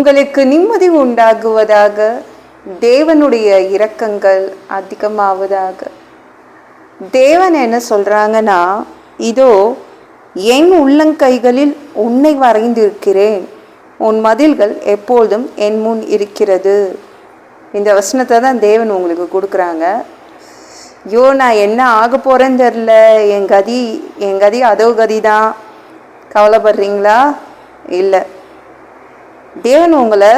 உங்களுக்கு நிம்மதி உண்டாகுவதாக தேவனுடைய இரக்கங்கள் அதிகமாவதாக. தேவன் என்ன சொல்கிறாங்கன்னா இதோ என் உள்ளங்கைகளில் உன்னை வரைந்திருக்கிறேன். உன் மதில்கள் எப்பொழுதும் என் முன் இருக்கிறது. இந்த வசனத்தை தான் தேவன் உங்களுக்கு கொடுக்குறாங்க. ஐயோ நான் என்ன ஆக போகிறேன்னு தெரில என் கதி என் கதி அதோ கதி தான் கவலைப்படுறீங்களா? இல்லை. தேவன் உங்களை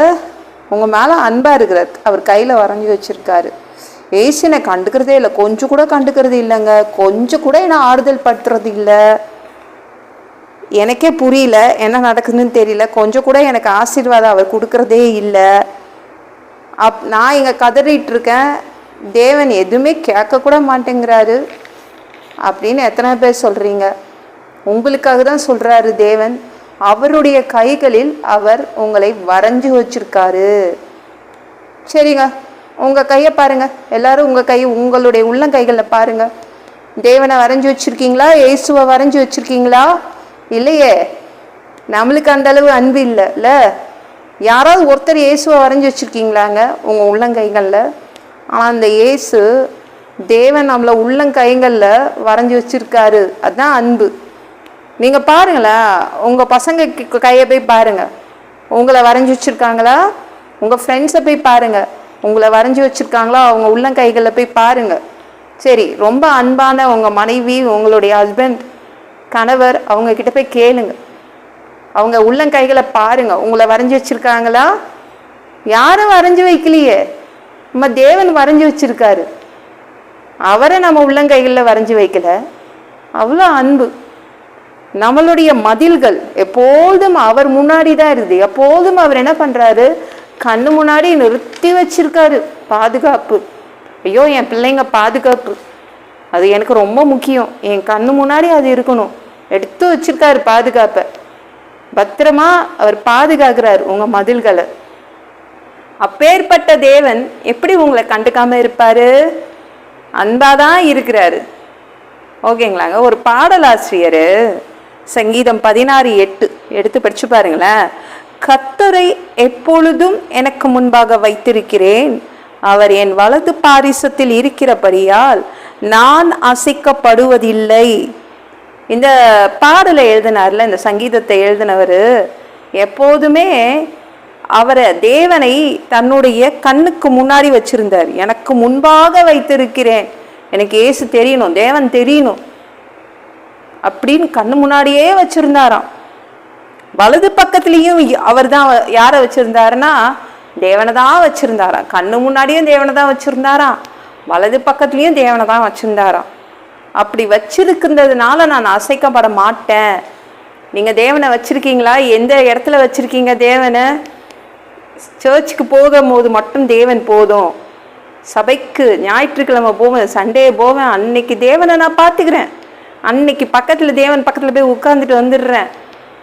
உங்கள் மேலே அன்பாக இருக்கிறார். அவர் கையில் வரைஞ்சி வச்சிருக்காரு. ஏசினை கண்டுக்கிறதே இல்லை. கொஞ்சம் கூட கண்டுக்கிறது இல்லைங்க. கொஞ்சம் கூட என்னை ஆறுதல் படுத்துறது இல்லை. எனக்கே புரியல. என்ன நடக்குதுன்னு தெரியல. கொஞ்சம் கூட எனக்கு ஆசீர்வாதம் அவர் கொடுக்கறதே இல்லை. அப் நான் இங்கே கதறிட்டு இருக்கேன். தேவன் எதுவுமே கேட்க கூட மாட்டேங்கிறாரு. அப்படின்னு எத்தனை பேர் சொல்கிறீங்க உங்களுக்காக தான் சொல்கிறாரு தேவன். அவருடைய கைகளில் அவர் உங்களை வரைஞ்சி வச்சிருக்காரு. சரிங்க. உங்கள் கையை பாருங்க. எல்லாரும் உங்கள் கை உங்களுடைய உள்ளங்கைகளில் பாருங்க. தேவனை வரைஞ்சி வச்சிருக்கீங்களா? இயேசுவை வரைஞ்சி வச்சுருக்கீங்களா? இல்லையே. நம்மளுக்கு அந்த அளவு அன்பு இல்லைல்ல. யாராவது ஒருத்தர் இயேசுவை வரைஞ்சி வச்சுருக்கீங்களாங்க? உங்கள் உள்ளங்கைகளில். ஆனால் அந்த இயேசு தேவன் நம்மளை உள்ளங்கைகளில் வரைஞ்சி வச்சுருக்காரு. அதுதான் அன்பு. நீங்கள் பாருங்களேன் உங்கள் பசங்க கி- கையை போய் பாருங்கள் உங்களை வரைஞ்சி வச்சுருக்காங்களா? உங்கள் ஃப்ரெண்ட்ஸை போய் பாருங்கள் உங்களை வரைஞ்சி வச்சுருக்காங்களா? அவங்க உள்ளங்கைகளில் போய் பாருங்கள் சரி ரொம்ப அன்பான உங்கள் மனைவி உங்களுடைய ஹஸ்பண்ட் கணவர் அவங்கக்கிட்ட போய் கேளுங்க. அவங்க உள்ளங்கைகளை பாருங்கள் உங்களை வரைஞ்சி வச்சுருக்காங்களா? யாரும் வரைஞ்சி வைக்கலையே. நம்ம தேவன் வரைஞ்சி வச்சுருக்காரு. அவரை நம்ம உள்ளங்கைகளில் வரைஞ்சி வைக்கல. அவ்வளோ அன்பு. நம்மளுடைய மதில்கள் எப்போதும் அவர் முன்னாடி தான் இருக்குது. எப்போதும் அவர் என்ன பண்ணுறாரு கண்ணு முன்னாடி நிறுத்தி வச்சிருக்காரு. பாதுகாப்பு. ஐயோ என் பிள்ளைங்க பாதுகாப்பு. அது எனக்கு ரொம்ப முக்கியம். என் கண்ணு முன்னாடி அது இருக்கணும். எடுத்து வச்சிருக்காரு பாதுகாப்பை. பத்திரமா அவர் பாதுகாக்கிறார் உங்க மதில்களை. அப்பேற்பட்ட தேவன் எப்படி உங்களை கண்டுக்காம இருப்பாரு? அன்பாதான் இருக்கிறாரு. ஓகேங்களாங்க? ஒரு பாடலாசிரியர் சங்கீதம் பதினாறு எட்டு. எடுத்து படிச்சு பாருங்களேன். கத்தரை எப்பொழுதும் எனக்கு முன்பாக வைத்திருக்கிறேன். அவர் என் வலது பாரிசத்தில் இருக்கிறபடியால் நான் அசைக்கப்படுவதில்லை. இந்த பாடலை எழுதினார்ல இந்த சங்கீதத்தை எழுதினவர் எப்போதுமே அவரை தேவனை தன்னுடைய கண்ணுக்கு முன்னாடி வச்சிருந்தார். எனக்கு முன்பாக வைத்திருக்கிறேன். எனக்கு ஏசு தெரியணும் தேவன் தெரியணும். அப்படின்னு கண்ணு முன்னாடியே வச்சிருந்தாராம். வலது பக்கத்துலேயும் அவர் தான் யாரை வச்சிருந்தாருன்னா தேவனை தான் வச்சிருந்தாராம். கண்ணு முன்னாடியும் தேவனை தான் வச்சிருந்தாராம். வலது பக்கத்துலேயும் தேவனை தான் வச்சிருந்தாராம். அப்படி வச்சிருக்கிறதுனால நான் அசைக்கப்பட மாட்டேன். நீங்கள் தேவனை வச்சுருக்கீங்களா? எந்த இடத்துல வச்சுருக்கீங்க தேவனை? சர்ச்சுக்கு போகும்போது மட்டும் தேவன் போதும். சபைக்கு ஞாயிற்றுக்கிழமை போவேன் சண்டே போவேன். அன்னைக்கு தேவனை நான் பார்த்துக்கிறேன். அன்னைக்கு பக்கத்தில் தேவன் பக்கத்தில் போய் உட்காந்துட்டு வந்துடுறேன்.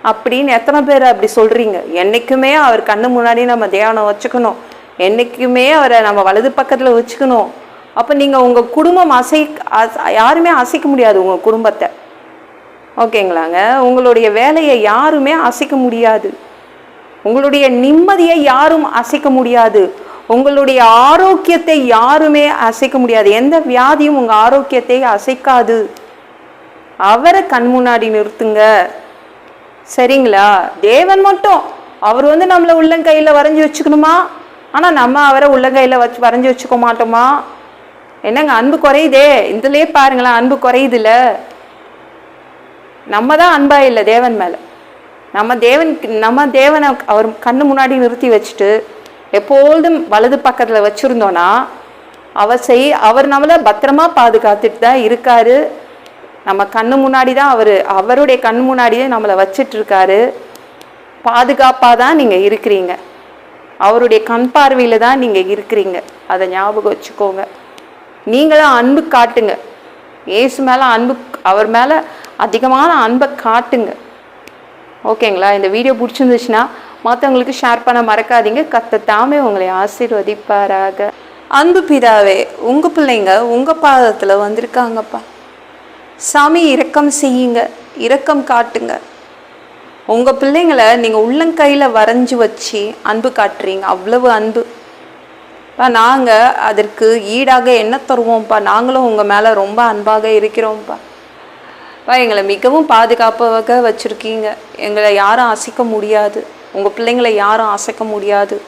அப்படின்னு எத்தனை பேர் அப்படி சொல்கிறீங்க என்றைக்குமே அவர் கண்ணு முன்னாடி நம்ம தேவனை வச்சுக்கணும். என்றைக்குமே அவரை நம்ம வலது பக்கத்தில் வச்சுக்கணும். அப்போ நீங்கள் உங்கள் குடும்பம் அசை யாருமே அசைக்க முடியாது உங்கள் குடும்பத்தை. ஓகேங்களாங்க? உங்களுடைய வேலையை யாருமே அசைக்க முடியாது. உங்களுடைய நிம்மதியை யாரும் அசைக்க முடியாது. உங்களுடைய ஆரோக்கியத்தை யாருமே அசைக்க முடியாது. எந்த வியாதியும் உங்கள் ஆரோக்கியத்தை அசைக்காது. அவரை கண் முன்னாடி நிறுத்துங்க. சரிங்களா? தேவன் மட்டும். அவர் வந்து நம்மளை உள்ளங்கையில் வரைஞ்சி வச்சுக்கணுமா? ஆனால் நம்ம அவரை உள்ளங்கையில் வச்சு வரைஞ்சி வச்சுக்க மாட்டோமா? என்னங்க அன்பு குறையுதே? இதுலயே பாருங்களேன் அன்பு குறையுதுல்ல நம்ம தான் அன்பா இல்லை தேவன் மேலே. நம்ம தேவன் நம்ம தேவனை அவர் கண்ணு முன்னாடி நிறுத்தி வச்சுட்டு எப்பொழுதும் வலது பக்கத்தில் வச்சுருந்தோன்னா அவர் செய் அவர் நம்மளை பத்திரமா பாதுகாத்துட்டு தான் இருக்காரு. நம்ம கண்ணு முன்னாடி தான் அவர் அவருடைய கண் முன்னாடியே நம்மளை வச்சிட்ருக்காரு பாதுகாப்பாக தான் நீங்கள் இருக்கிறீங்க. அவருடைய கண் பார்வையில் தான் நீங்கள் இருக்கிறீங்க. அதை ஞாபகம் வச்சுக்கோங்க. நீங்களும் அன்பு காட்டுங்க. ஏசு மேலே அன்பு அவர் மேலே அதிகமான அன்பை காட்டுங்க. ஓகேங்களா? இந்த வீடியோ பிடிச்சிருந்துச்சுன்னா மற்றவங்களுக்கு ஷேர் பண்ண மறக்காதீங்க. கத்த தாமே உங்களை ஆசீர்வதிப்பாராக. அன்பு பிதாவே உங்கள் பிள்ளைங்க உங்கள் பாதத்தில் வந்திருக்காங்கப்பா. சாமி இரக்கம் செய்யுங்க. இரக்கம் காட்டுங்க. உங்கள் பிள்ளைங்களை நீங்கள் உள்ளங்கையில் வரைஞ்சி வச்சு அன்பு காட்டுறீங்க. அவ்வளவு அன்பு. இப்போ நாங்கள் அதற்கு ஈடாக என்ன தருவோம்ப்பா? நாங்களும் உங்கள் மேலே ரொம்ப அன்பாக இருக்கிறோம்ப்பா. பா எங்களை மிகவும் பாதுகாப்பாக வச்சுருக்கீங்க. எங்களை யாரும் அசைக்க முடியாது. உங்கள் பிள்ளைங்களை யாரும் அசைக்க முடியாது.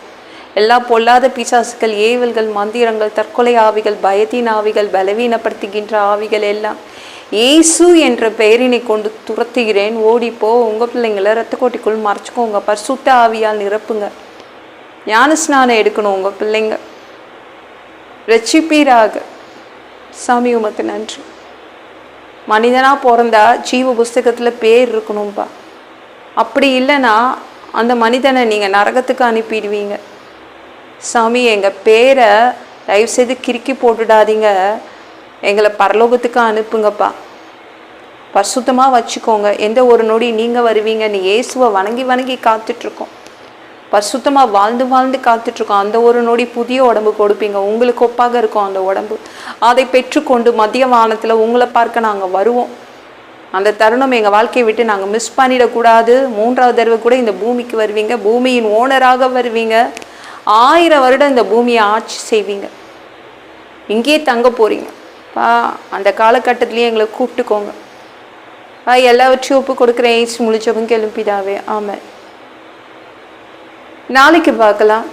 எல்லா பொல்லாத பிசாசுகள் ஏவல்கள் மந்திரங்கள் தற்கொலை ஆவிகள் பயத்தின் ஆவிகள் பலவீனப்படுத்துகின்ற ஆவிகள் எல்லாம் இயேசு என்ற பெயரினை கொண்டு துரத்துகிறேன். ஓடிப்போ உங்கள் பிள்ளைங்களை ரத்த கோட்டிக்குள் மறைச்சிக்கோங்க பரிசுத்த ஆவியால் நிரப்புங்க. ஞான ஸ்நானம் எடுக்கணும் உங்கள் பிள்ளைங்க. ரட்சிப்பீராக. சாமி உமக்கு நன்றி. மனிதனாக பிறந்தா ஜீவ புஸ்தகத்தில் பேர் இருக்கணும்ப்பா அப்படி இல்லைன்னா அந்த மனிதனை நீங்கள் நரகத்துக்கு அனுப்பிடுவீங்க. சாமி எங்கள் பேரை தயவுசெய்து கிறுக்கி போட்டுடாதீங்க. எங்களை பரலோகத்துக்கு அனுப்புங்கப்பா. பரிசுத்தமாக வச்சுக்கோங்க. எந்த ஒரு நொடி நீங்கள் வருவீங்க நீ இயேசுவை வணங்கி வணங்கி காத்துட்ருக்கோம். பரிசுத்தமாக வாழ்ந்து வாழ்ந்து காத்துட்ருக்கோம். அந்த ஒரு நொடி புதிய உடம்பு கொடுப்பீங்க. உங்களுக்கு ஒப்பாக இருக்கும் அந்த உடம்பு. அதை பெற்றுக்கொண்டு மதிய வானத்தில் உங்களை பார்க்க நாங்கள் வருவோம். அந்த தருணம் எங்கள் வாழ்க்கையை விட்டு நாங்கள் மிஸ் பண்ணிடக்கூடாது. மூன்றாவது தடவை கூட இந்த பூமிக்கு வருவீங்க. பூமியின் ஓனராக வருவீங்க. ஆயிரம் வருடம் இந்த பூமியை ஆட்சி செய்வீங்க. இங்கேயே தங்க போகிறீங்க பா அந்த காலகட்டத்துலேயே எங்களை கூப்பிட்டுக்கோங்க. பா எல்லாவற்றையும் ஒப்பு கொடுக்குறேன். ஏஜ் முழிச்சவங்க எழுப்பிதாவே ஆமாம் நாளைக்கு பார்க்கலாம்.